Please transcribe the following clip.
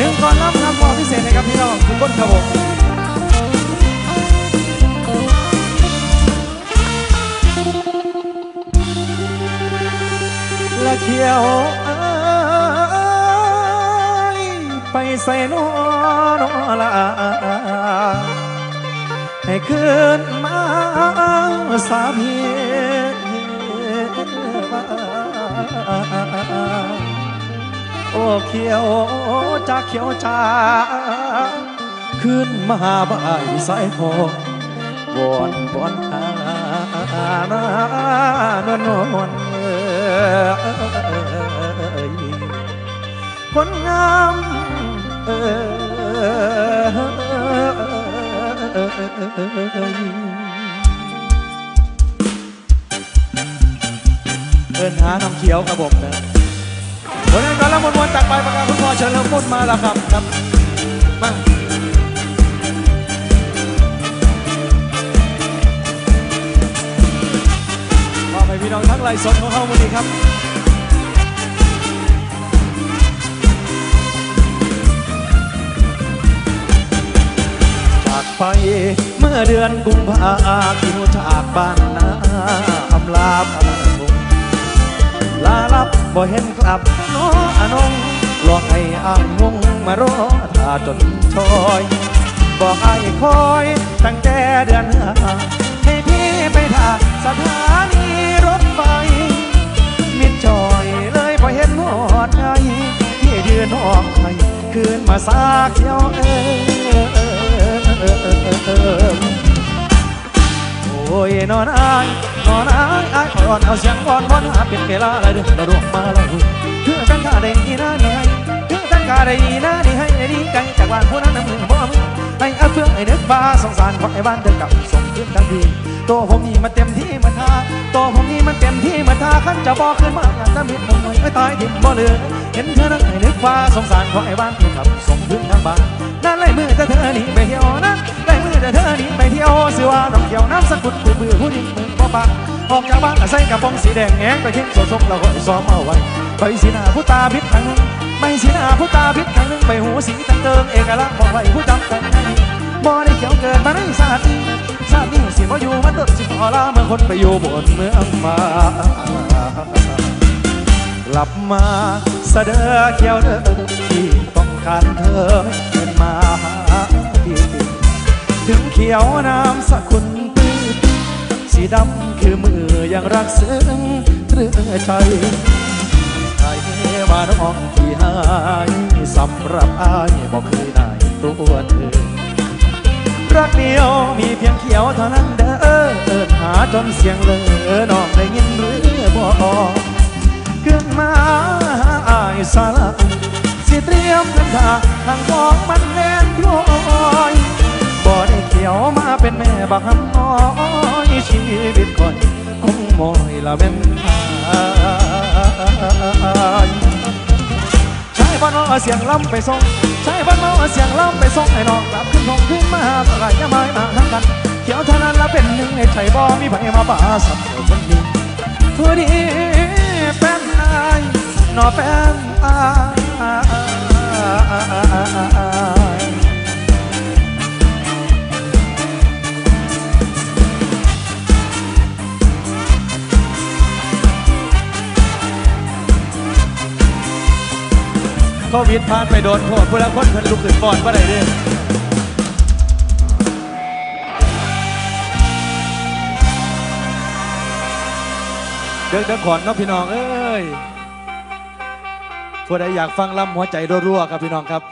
หนึ่งก่อนรับครับมอพิเศษนะครับพี่น้องทุกคนครับผมละเขียวไปใส่นอนอละให้คืนมาสามี โอ้เขียวจ้าเขียวจ้าขึ้นมาบ่ายสายทองวอนวอนหานานวลนวลคนงามเอเดินหาน้ำเขียวครับผมนะ วันนี้ก่อนแล้วมวนๆจากไปประกาศคุณพ่อเชิญเริ่มพูดมาแล้วครับครับ มาขอให้พี่น้องทั้งไลฟ์สดของเขาวันนี้ครับจากไปเมื่อเดือนกุมภาคิวจากบ้านนาอำลาพระพงลา บ่เห็นกลับน้ออนงหลอกให้อ้างงงมารอท่าจนชอยบอกไอ้คอยตั้งแต่เดือนห้าให้พี่ไปท่าสถานีรถไฟมิดจอยเลยพอเห็นหอดไงที่ยืนห้องไห้คืนมาสากเขียวเออ ยนอนอายนอนอายอายอ่อนเอาเสียงบอนบอนหาเป็นเวลาอะไรเดือดร้อนมาแล้วคือแฟนข้าได้ยีน่านี่ให้คือแฟนข้าได้ยีน่านี่ให้ดีไกลจากบ้านผู้นั้นน้ำมือบ่มือให้อาเฟื่องไอ้นึกบ้าสงสารของไอ้บ้านเดินกลับส่งคืนทันทีตัวผมนี่มันเต็มที่มันท่าตัวผมนี่มันเต็มที่มันท่าขั้นจะบอกขึ้นมาอยากจะมิดมุมไม่ตายทิ่มบ่เหลือเห็นเธอนั้นไอ้นึกว่าสงสารของไอ้บ้านที่ขับส่งคืนทางบ้านนั่นไล่มือแต่เธอหนีไปเที่ยวนะ แต่เธอหนีไปเที่ยวสิว่าน้องเกี่ยวน้ำสกุลปือมือผู้หญิงมือบ่ปากออกจากบ้านใส่กระโปรงสีแดงแงงไปทิ้งโซซกเราก็ซ้อมเอาไว้ไปสีหน้าผู้ตาพิษทางนึงไม่สีหน้าผู้ตาพิษทางนึงไปหูสีตังเติงเอกลักษณ์บอกไว้ผู้จำกันบ่ได้เกี่ยวเกินมาในศาตร์นี้ชาตินี้สิบ่อยู่มันตดสิขอลาเมื่อคนไปอยู่บนเมืองมากลับมาเสดอเขียวเด้อที่ต้องการเธอเป็นมา ขียวน้ำสกุลปื้ดสีดำคือมือยังรักซึ้งเรือใจใจว่าน้องที่หายสำหรับอายบอกเคยได้ตัวเธอ รักเดียวมีเพียงเขียวเท่านั้นเด้อเอินหาจนเสียงเลอน้องได้ยินหรือบ่เกินมาอายสาระสิเตรียมกันทาทางของมันแน่นพลอยบ่ได้ เขียวมาเป็นแม่บักคำน้อยชีวิตก่อนคงมอยละเป็นอายใช้บ้านเอาเสียงล้ำไปส่งใช้บ้านเอาเสียงล้ำไปส่งให้น้องกลับขึ้นห้องขึ้นมาเมื่อไหรจะมามาทั้งกันเขียวเท่านั้นละเป็นหนึ่งในใจบ่มีไผมาป่าสับเดียวคนนี้ทั่วดีแฟนอายนอแฟนอาย วิดผ่านไปโดนโทษผู้ละคนเพิ่นลุกขึ้นบอดว่าไรเด้เดินเดินขอนเนาะพี่น้อง เอ้ยผู้ใดอยากฟังลำหัวใจรัวๆครับพี่น้องครับ